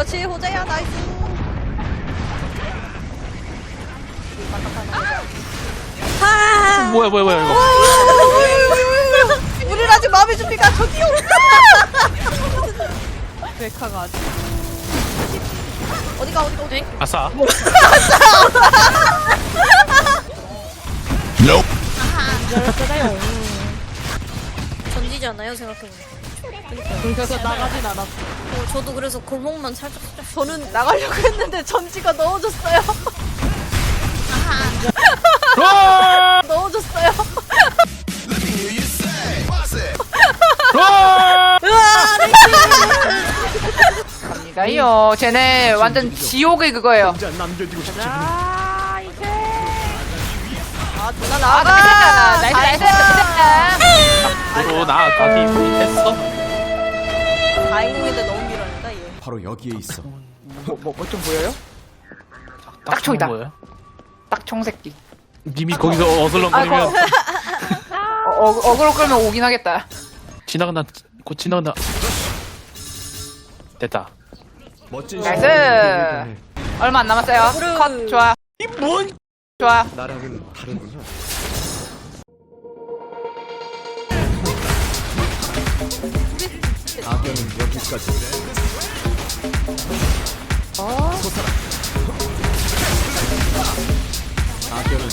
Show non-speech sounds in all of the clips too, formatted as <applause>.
그렇지 호재야 나이스. 하 뭐야 뭐야 뭐야 이거. 우리 아직 마음의 준비가 저기요. 메카가 아직 어디가 어디가 어디? 아싸. 던지지 않아요 생각해보면 그래서 나가진 않았어 어, 저도 그래서 골목만 살짝 살짝 저는 나가려고 했는데 전지가 넣어줬어요 롤! <laughs> 넣어줬어요 롤! 가요. 쟤네 완전 지옥의 그거예요. 아 이제 아 누나 아, 나가 나이스, 나이스. 너도 나가기 했어? 다행인데 너무 밀어낸다 얘 바로 여기에 있어. 뭐, 뭐, 뭐좀 보여요? 딱 총이다. 뭐야? 딱 총새끼. 님이 거기서 어슬렁거리면 아이고. <laughs> 어, 어, 어그로 끌면 오긴 하겠다. 지나간다 곧 지나간다 됐다 멋진 나이스. 얼마 안 남았어요. 그래. 컷, 좋아. 뭔? 좋아. 나랑은 다르구나. 악연은 여기까지. 솟아라. 악연은 여기까지. 악연은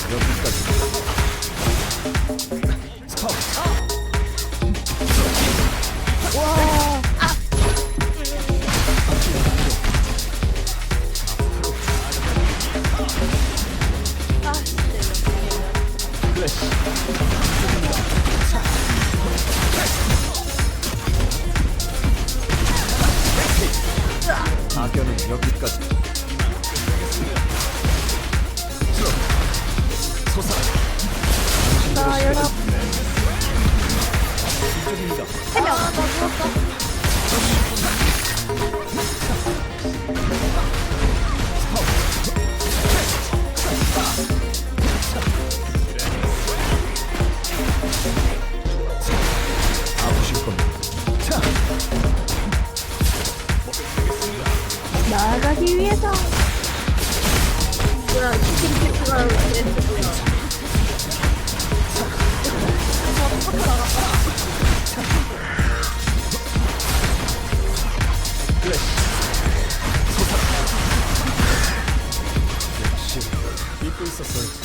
여기까지. 솟아라. 아프 나아가기 위해서 뭐야 치킨 키트가 렌트구나 저도 나갔다 그래. 잊고 있었어